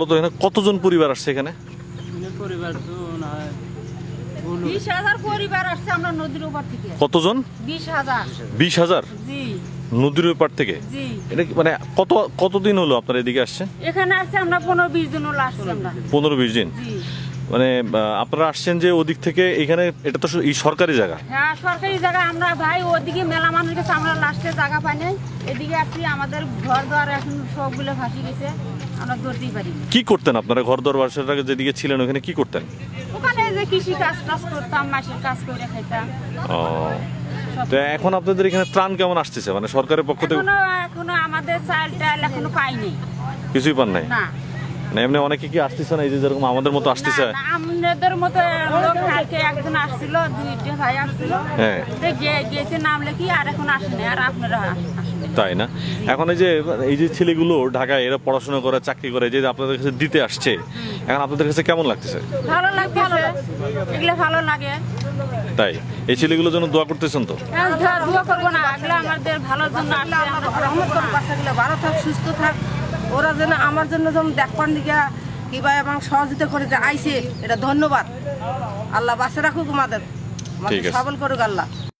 তো এখানে কতজন পরিবার আসছে এখানে? পরিবার তো না বিশ হাজার পরিবার আসছে আমরা নদীর ওপর থেকে। কতজন? বিশ হাজার। বিশ হাজার? জি। নদীর ওপার থেকে? জি। এটা কি মানে কত কতদিন হলো আপনার এদিকে আসছে? এখানে আসছে আমরা পনেরো বিশ দিন হলো আসছি আমরা। পনেরো বিশ দিন। জি। মানে আপনারা আসছেন যে ওদিক থেকে এখানে এটা তো এই সরকারি জায়গা। হ্যাঁ সরকারি জায়গা। আমরা ভাই ওদিকে মেলা মানুষ গেছে আমরা লাস্টে জায়গা পাই নাই। এদিকে আসছি আমাদের ঘর দ্বার এখন সবগুলো ভাসি গেছে আমরা ধরতেই পারি। কি করতেন আপনারা ঘর দর বাসার আগে যেদিকে ছিলেন ওখানে কি করতেন? ওখানে যে কৃষি কাজ টাজ করতাম মাসের কাজ করে খাইতাম। ও তো এখন আপনাদের এখানে ত্রাণ কেমন আসতেছে? মানে সরকারের পক্ষ থেকে এখনও আমাদের চাল টাল এখনও পাইনি। কিছুই পান নাই? না। মানে এমনি অনেকে কি আসতেছে না? এই যে যেরকম আমাদের মতো আসতেছে। না, না, আমাদের মতো লোক কালকে একজন আসছিল দুইটা ভাই আসছিল। হ্যাঁ। গেছে নামলে কি আর এখন আসেনি আর আপনারা তাই না? এখন এই যে এই যে ছেলেগুলো ঢাকায় এরা পড়াশোনা করে চাকরি করে যে আপনাদের কাছে দিতে আসছে এখন আপনাদের কাছে কেমন লাগতেছে? ভালো লাগতেছে এগুলো ভালো লাগে। তাই? এই ছেলেগুলোর জন্য দোয়া করতেছেন তো? হ্যাঁ, দোয়া করব না। এগুলো আমাদের ভালোর জন্য আসছে। আমরা রহমত করুক বাচ্চাগুলো ভালো থাক সুস্থ থাক। ওরা যেন আমার জন্য যেমন দেখবার দিকে কিবা এবং সহযোগিতা করে যে আইসে এটা ধন্যবাদ। আল্লাহ বাসে রাখুক আমাদের। আমাদের সবল করুক আল্লাহ।